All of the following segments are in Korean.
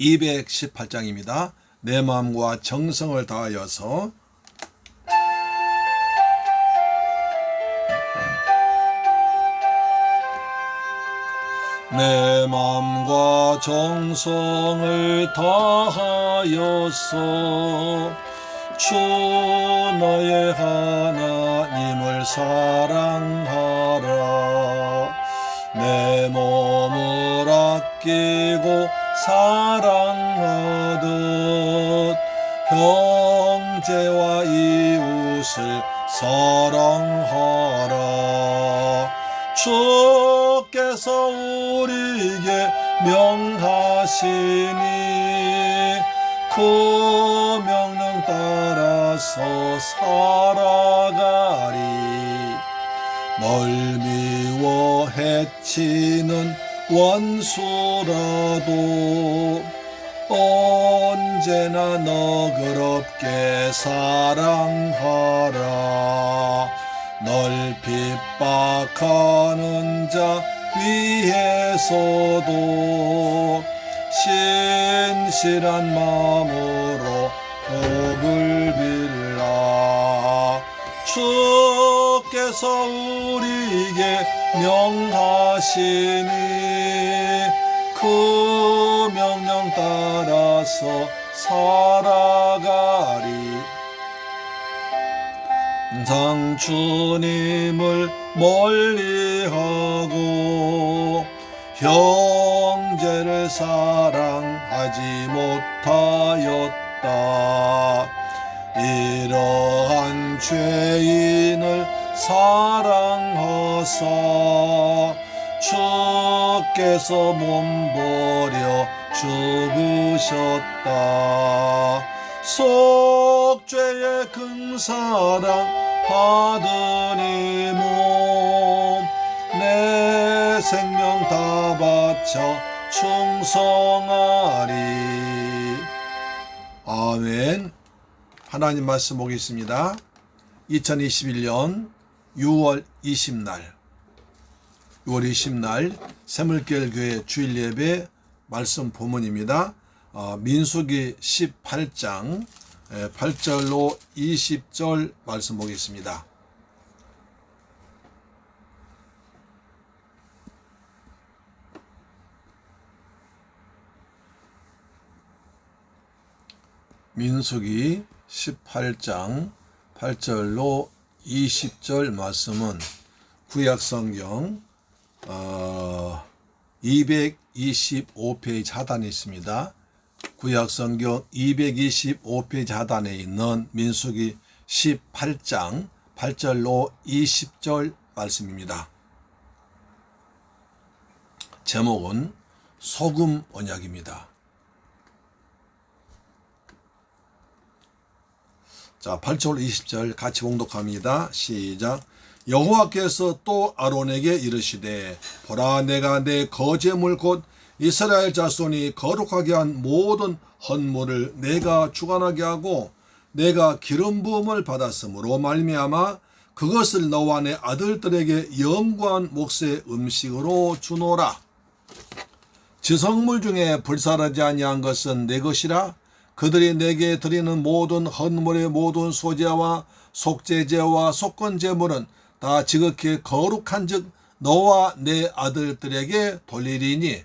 218장입니다. 내 마음과 정성을 다하여서 내 마음과 정성을 다하여서 주 너의 하나님을 사랑하라 내 몸을 아끼고 사랑하듯 형제와 이웃을 사랑하라. 주께서 우리에게 명하시니 그 명령 따라서 살아가리. 널 미워 해치는 원수라도 언제나 너그럽게 사랑하라. 널 핍박하는 자 위에서도 신실한 마음으로 복을 빌라. 주께서 우리에게 명하시니 따라서 살아가리 항상 주님을 멀리하고 형제를 사랑하지 못하였다. 이러한 죄인을 사랑하사 주께서 몸버려 죽으셨다. 속죄의 근사랑 받으니 몸 내 생명 다 바쳐 충성하리. 아멘. 하나님 말씀 보겠습니다. 2021년 6월 20날 6월 20날 새물결 교회 주일 예배 말씀 본문입니다 어, 민수기 18장 8절로 20절 말씀 보겠습니다. 민수기 18장 8절로 20절 말씀은 구약성경 어, 225페이지 하단에 있습니다. 구약성경 225페이지 하단에 있는 민수기 18장 8절로 20절 말씀입니다. 제목은 소금 언약입니다. 자, 8절 20절 같이 봉독합니다. 시작. 여호와께서 또 아론에게 이르시되 보라 내가 내 거제물 곧 이스라엘 자손이 거룩하게 한 모든 헌물을 내가 주관하게 하고 내가 기름 부음을 받았으므로 말미암아 그것을 너와 내 아들들에게 영구한 몫의 음식으로 주노라. 지성물 중에 불사르지 아니한 것은 내 것이라 그들이 내게 드리는 모든 헌물의 모든 소재와 속죄제와 속건제물은 다 지극히 거룩한즉 너와 내 아들들에게 돌리리니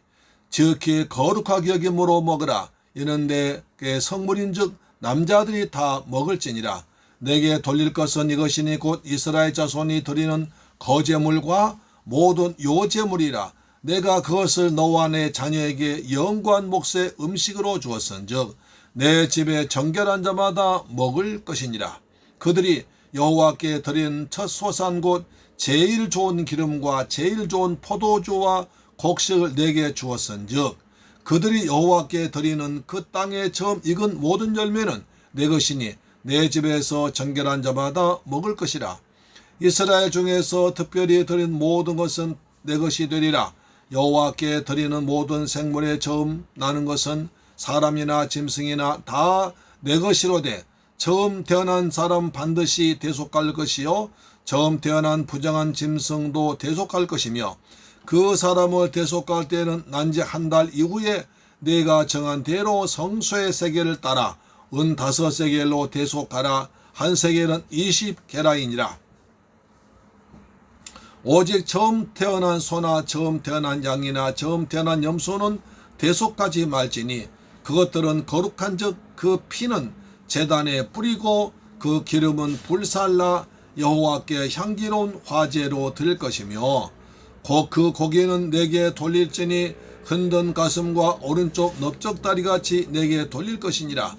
지극히 거룩하게 여김으로 먹으라. 이는 내게 성물인즉 남자들이 다 먹을지니라. 내게 돌릴 것은 이것이니 곧 이스라엘 자손이 드리는 거제물과 모든 요제물이라. 내가 그것을 너와 내 자녀에게 영관 몫의 음식으로 주었은즉 내 집에 정결한 자마다 먹을 것이니라. 그들이 여호와께 드린 첫 소산 곧 제일 좋은 기름과 제일 좋은 포도주와 곡식을 내게 주었은즉 그들이 여호와께 드리는 그 땅에 처음 익은 모든 열매는 내 것이니 내 집에서 정결한 자마다 먹을 것이라. 이스라엘 중에서 특별히 드린 모든 것은 내 것이 되리라. 여호와께 드리는 모든 생물의 처음 나는 것은 사람이나 짐승이나 다 내 것이로되 처음 태어난 사람 반드시 대속할 것이요. 처음 태어난 부정한 짐승도 대속할 것이며 그 사람을 대속할 때는 난지 한 달 이후에 내가 정한 대로 성소의 세계를 따라 은 다섯 세겔로 대속하라. 한 세겔은 이십 게라이니라. 오직 처음 태어난 소나 처음 태어난 양이나 처음 태어난 염소는 대속하지 말지니 그것들은 거룩한 즉 그 피는 제단에 뿌리고 그 기름은 불살라 여호와께 향기로운 화제로 드릴 것이며 곧그 고기는 내게 돌릴지니 흔든 가슴과 오른쪽 넓적다리 같이 내게 돌릴 것이니라.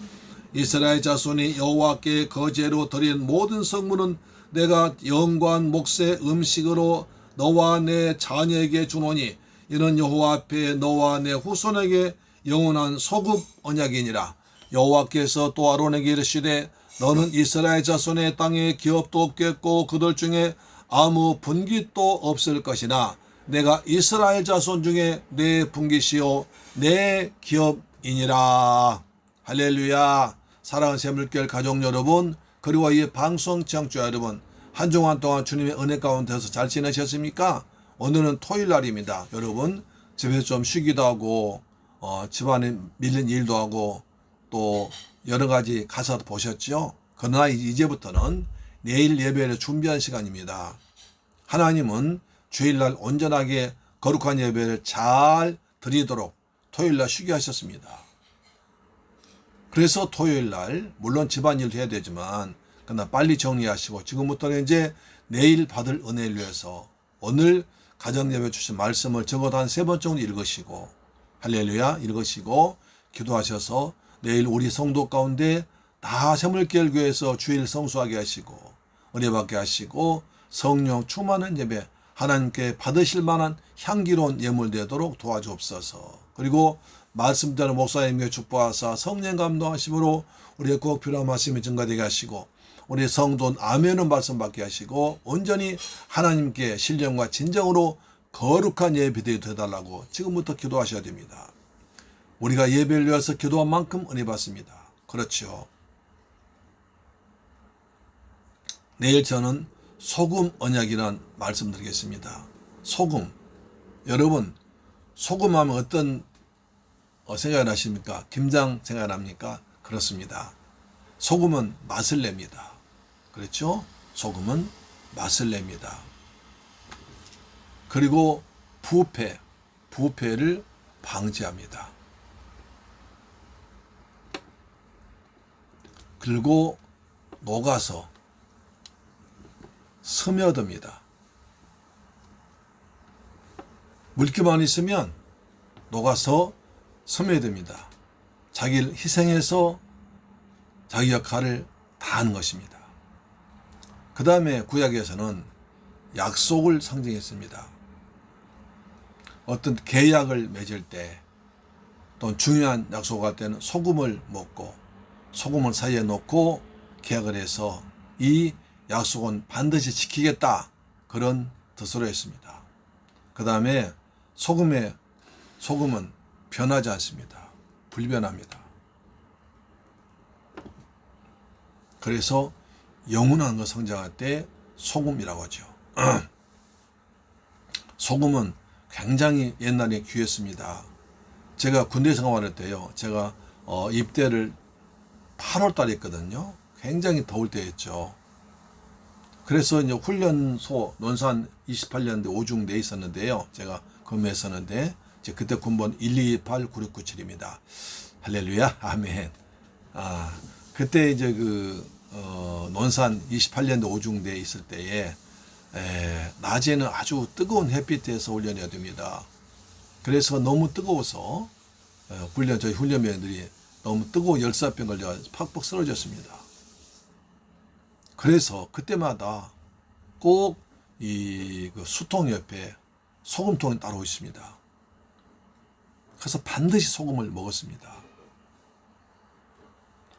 이스라엘 자손이 여호와께 거제로 드린 모든 성물은 내가 영관 목새 음식으로 너와 내 자녀에게 주노니 이는 여호와 앞에 너와 내 후손에게 영원한 소급 언약이니라 여호와께서 또 아론에게 이르시되 너는 이스라엘 자손의 땅에 기업도 없겠고 그들 중에 아무 분깃도 없을 것이나 내가 이스라엘 자손 중에 내 분깃이요 내 기업이니라 할렐루야 사랑하는 새물결 가족 여러분 그리고 이 방송 청취자 여러분 한 주간 동안 주님의 은혜 가운데서 잘 지내셨습니까? 오늘은 토요일 날입니다. 여러분 집에서 좀 쉬기도 하고 어, 집안에 밀린 일도 하고 또 여러 가지 가사도 보셨죠? 그러나 이제부터는 내일 예배를 준비한 시간입니다. 하나님은 주일날 온전하게 거룩한 예배를 잘 드리도록 토요일날 쉬게 하셨습니다. 그래서 토요일날 물론 집안일도 해야 되지만 그러나 빨리 정리하시고 지금부터는 이제 내일 받을 은혜를 위해서 오늘 가정예배 주신 말씀을 적어도 한 세 번 정도 읽으시고 할렐루야 읽으시고 기도하셔서 내일 우리 성도 가운데 다 새물결 교회에서 주일 성수하게 하시고 은혜 받게 하시고 성령 충만한 예배 하나님께 받으실 만한 향기로운 예물 되도록 도와주옵소서. 그리고 말씀대로 목사님께 축복하사 성령 감동하심으로 우리의 꼭 필요한 말씀이 증가되게 하시고 우리 성도는 아멘은 말씀 받게 하시고 온전히 하나님께 신령과 진정으로 거룩한 예배들이 되달라고 지금부터 기도하셔야 됩니다. 우리가 예배를 위해서 기도한 만큼 은혜 받습니다. 그렇죠. 내일 저는 소금 언약이란 말씀드리겠습니다. 소금. 여러분, 소금 하면 어떤 어, 생각이 나십니까? 김장 생각이 납니까? 그렇습니다. 소금은 맛을 냅니다. 그렇죠? 소금은 맛을 냅니다. 그리고 부패, 부패를 방지합니다. 그리고 녹아서 스며듭니다. 물기만 있으면 녹아서 스며듭니다. 자기를 희생해서 자기 역할을 다 하는 것입니다. 그 다음에 구약에서는 약속을 상징했습니다. 어떤 계약을 맺을 때, 또 중요한 약속할 때는 소금을 먹고, 소금을 사이에 넣고 계약을 해서 이 약속은 반드시 지키겠다. 그런 뜻으로 했습니다. 그 다음에 소금의, 소금은 변하지 않습니다. 불변합니다. 그래서 영원한 것 성장할 때 소금이라고 하죠. 소금은 굉장히 옛날에 귀했습니다. 제가 군대 생활할 때요. 제가 어, 입대를 8월 달에 했거든요. 굉장히 더울 때였죠. 그래서 이제 훈련소 논산 28년대 오중 내 있었는데요. 제가 근무했었는데 이제 그때 군번 128 9697입니다. 할렐루야. 아멘. 아, 그때 이제 그 어, 논산 28년도 오중대에 있을 때에 에, 낮에는 아주 뜨거운 햇빛에서 훈련해야 됩니다. 그래서 너무 뜨거워서 어, 훈련 저희 훈련병들이 너무 뜨거워 열사병 걸려 팍팍 쓰러졌습니다. 그래서 그때마다 꼭 이 수통 옆에 소금통이 따로 있습니다. 그래서 반드시 소금을 먹었습니다.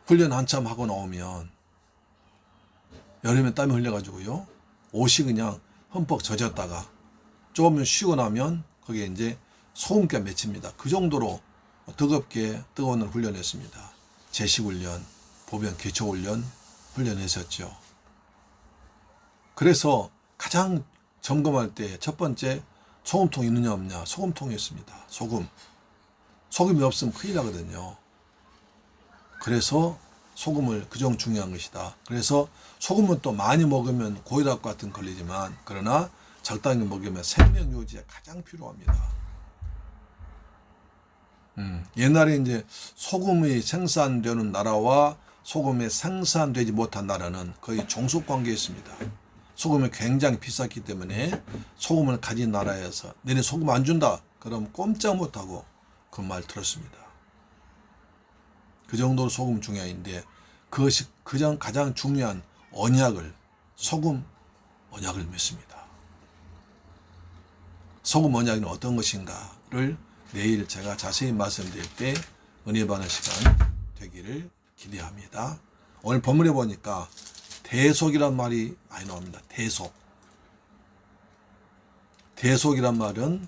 훈련 한참 하고 나오면 여름에 땀이 흘려가지고요 옷이 그냥 흠뻑 젖었다가 조금 쉬고 나면 거기에 이제 소금기가 맺힙니다. 그 정도로 뜨겁게 뜨거운 날 훈련했습니다. 제식 훈련, 보병 개초 훈련 훈련했었죠. 그래서 가장 점검할 때 첫 번째 소금통 있느냐 없냐 소금통이었습니다. 소금. 소금이 없으면 큰일 나거든요. 그래서 소금을 그정 중요한 것이다. 그래서 소금은 또 많이 먹으면 고혈압 같은 걸리지만 그러나 적당히 먹으면 생명 유지에 가장 필요합니다. 음, 옛날에 이제 소금이 생산되는 나라와 소금이 생산되지 못한 나라는 거의 종속 관계였습니다. 소금이 굉장히 비쌌기 때문에 소금을 가진 나라에서 너네 소금 안 준다. 그럼 꼼짝 못하고 그 말 들었습니다. 그 정도로 소금 중요한데 그것이 그냥 가장 중요한 언약을 소금 언약을 맺습니다. 소금 언약은 어떤 것인가를 내일 제가 자세히 말씀드릴 때 은혜 받는 시간 되기를 기대합니다. 오늘 본문에 보니까 대속이란 말이 많이 나옵니다. 대속. 대속이란 말은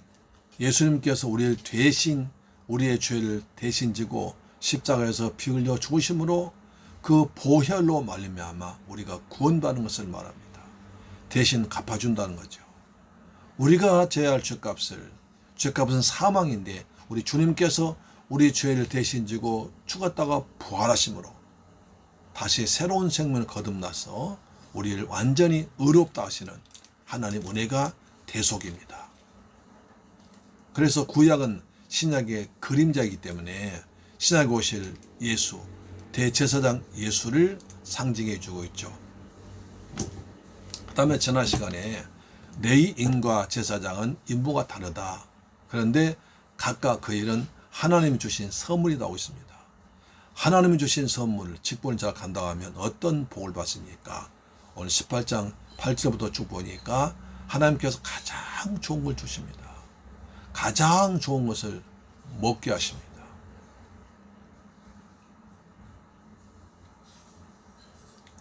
예수님께서 우리를 대신 우리의 죄를 대신 지고 십자가에서 피 흘려 죽으심으로 그 보혈로 말미암아 우리가 구원받는 것을 말합니다. 대신 갚아준다는 거죠. 우리가 져야 할 죄값을 죄값은 사망인데 우리 주님께서 우리 죄를 대신 지고 죽었다가 부활하심으로 다시 새로운 생명을 거듭나서 우리를 완전히 의롭다 하시는 하나님 은혜가 대속입니다. 그래서 구약은 신약의 그림자이기 때문에 신약에 오실 예수, 대제사장 예수를 상징해 주고 있죠. 그 다음에 지난 시간에 레이인과 제사장은 임무가 다르다. 그런데 각각 그 일은 하나님이 주신 선물이라고 있습니다. 하나님이 주신 선물을 직분을 잘 감당하면 어떤 복을 받습니까? 오늘 18장 8절부터 쭉 보니까 하나님께서 가장 좋은 걸 주십니다. 가장 좋은 것을 먹게 하십니다.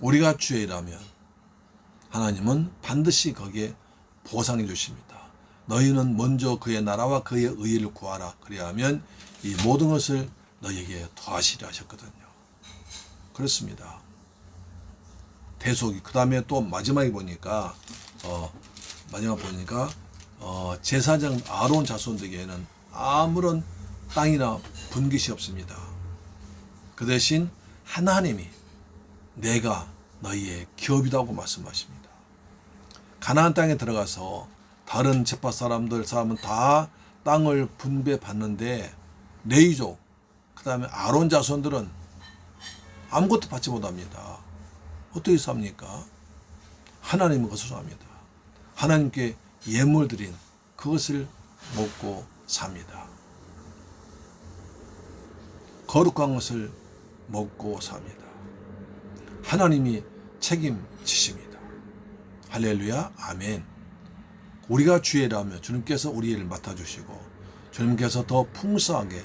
우리가 죄라면 하나님은 반드시 거기에 보상해 주십니다. 너희는 먼저 그의 나라와 그의 의를 구하라. 그리하면 이 모든 것을 너희에게 더하시려 하셨거든요. 그렇습니다. 대속이 그 다음에 또 마지막에 보니까 어 마지막 보니까 어 제사장 아론 자손들에게는 아무런 땅이나 분깃이 없습니다. 그 대신 하나님이 내가 너희의 기업이라고 말씀하십니다. 가나안 땅에 들어가서 다른 제파 사람들 사람은 다 땅을 분배받는데 레이족 그 다음에 아론 자손들은 아무것도 받지 못합니다. 어떻게 삽니까? 하나님의 것으로 합니다. 하나님께 예물 드린 그것을 먹고 삽니다. 거룩한 것을 먹고 삽니다. 하나님이 책임지십니다. 할렐루야, 아멘. 우리가 주의라면 주님께서 우리를 맡아주시고 주님께서 더 풍성하게,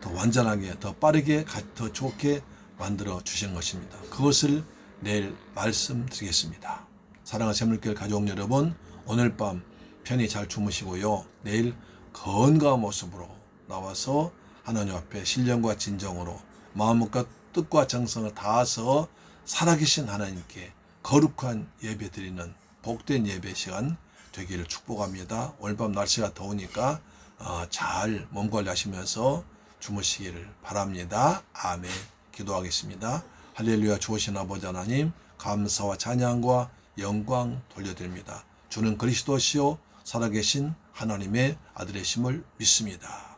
더 완전하게, 더 빠르게, 더 좋게 만들어 주신 것입니다. 그것을 내일 말씀드리겠습니다. 사랑하는 샘물교회 가족 여러분, 오늘 밤 편히 잘 주무시고요. 내일 건강한 모습으로 나와서 하나님 앞에 신령과 진정으로 마음과 뜻과 정성을 다해서 살아계신 하나님께 거룩한 예배 드리는 복된 예배 시간 되기를 축복합니다. 오늘 밤 날씨가 더우니까 어, 잘몸 관리하시면서 주무시기를 바랍니다. 아멘. 기도하겠습니다. 할렐루야 주오신 아버지 하나님 감사와 찬양과 영광 돌려드립니다. 주는 그리스도시요 살아계신 하나님의 아들의심을 믿습니다.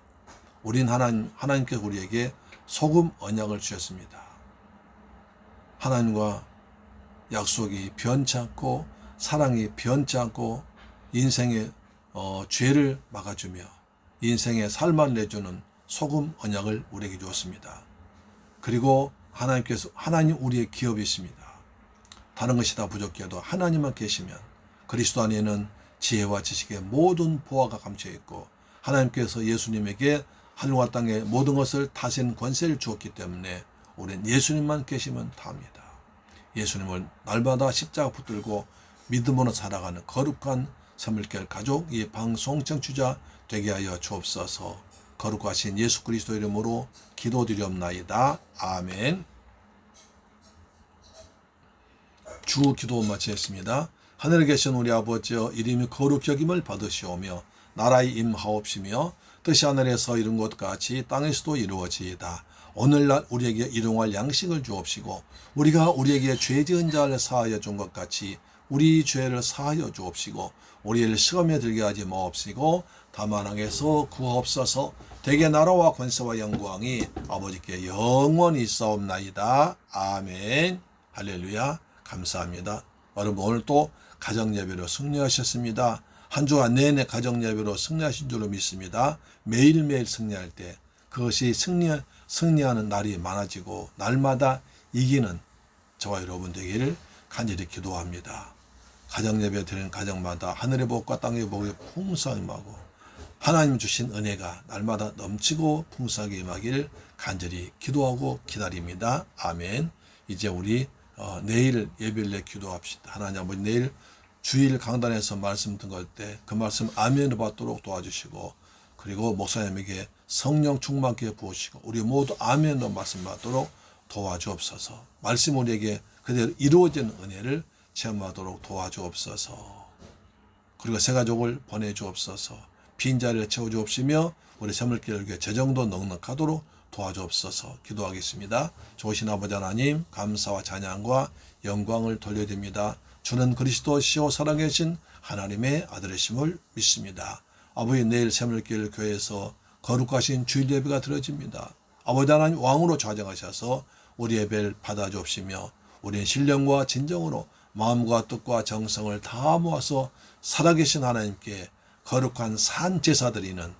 우린 하나님, 하나님께서 우리에게 소금 언약을 주셨습니다. 하나님과 약속이 변치 않고 사랑이 변치 않고 인생의 어, 죄를 막아주며 인생의 살만 내주는 소금 언약을 우리에게 주었습니다. 그리고 하나님께서 하나님 우리의 기업이십니다. 다른 것이 다 부족해도 하나님만 계시면 그리스도 안에는 지혜와 지식의 모든 보화가 감춰 있고 하나님께서 예수님에게 하늘과 땅의 모든 것을 다스리는 권세를 주었기 때문에 우리는 예수님만 계시면 다합니다. 예수님을 날마다 십자가 붙들고 믿음으로 살아가는 거룩한 선물결 가족 이 방송 청취자 되게 하여 주옵소서. 거룩하신 예수 그리스도 이름으로 기도드리옵나이다. 아멘. 주 기도 마치겠습니다. 하늘에 계신 우리 아버지여 이름이 거룩 여김을 받으시오며 나라의 임하옵시며 뜻이 하늘에서 이룬 것 같이 땅에서도 이루어지이다. 오늘날 우리에게 일용할 양식을 주옵시고 우리가 우리에게 죄 지은 자를 사하여 준 것 같이 우리 죄를 사하여 주옵시고 우리를 시험에 들게 하지 마옵시고 다만 항에서 구하옵소서 대개 나라와 권세와 영광이 아버지께 영원히 있사옵나이다. 아멘. 할렐루야. 감사합니다. 여러분 오늘 또 가정 예배로 승리하셨습니다. 한 주간 내내 가정 예배로 승리하신 줄로 믿습니다. 매일매일 승리할 때 그것이 승리, 승리하는 날이 많아지고 날마다 이기는 저와 여러분 되기를 간절히 기도합니다. 가정 예배 드리는 가정마다 하늘의 복과 땅의 복이 풍성하게 임하고 하나님 주신 은혜가 날마다 넘치고 풍성하게 임하기를 간절히 기도하고 기다립니다. 아멘. 이제 우리 어, 내일 예배를 내 기도합시다. 하나님 아버지 내일 주일 강단에서 말씀 듣을 때그 말씀 아멘을 받도록 도와주시고 그리고 목사님에게 성령 충만케 부으시고 우리 모두 아멘으로 말씀 받도록 도와주옵소서. 말씀 우리에게 그대로 이루어지는 은혜를 체험하도록 도와주옵소서. 그리고 새 가족을 보내주옵소서. 빈자리를 채워주옵시며 우리 새물길 교회 재정도 넉넉하도록 도와주옵소서 기도하겠습니다. 좋으신 아버지 하나님 감사와 찬양과 영광을 돌려드립니다. 주는 그리스도시오 살아계신 하나님의 아들이심을 믿습니다. 아버지 내일 새물길 교회에서 거룩하신 주일 예배가 드려집니다. 아버지 하나님 왕으로 좌정하셔서 우리 예배를 받아주옵시며 우리의 신령과 진정으로 마음과 뜻과 정성을 다 모아서 살아계신 하나님께 거룩한 산 제사 드리는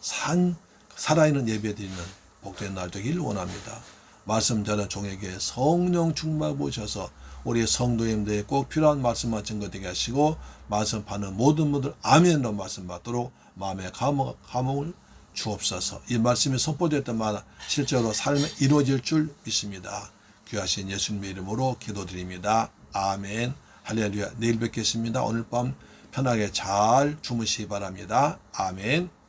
산 살아있는 예배 드리는 복된 날 되길 원합니다. 말씀 전한 종에게 성령 충만 부으셔서 우리 성도님들의 꼭 필요한 말씀만 증거되게 하시고 말씀 받는 모든 분들 아멘으로 말씀 받도록 마음의 감흥, 감흥을 주옵소서. 이 말씀이 선포됐던 말 실제로 삶에 이루어질 줄 믿습니다. 귀하신 예수님의 이름으로 기도드립니다. 아멘. 할렐루야. 내일 뵙겠습니다. 오늘 밤 편하게 잘 주무시기 바랍니다. 아멘.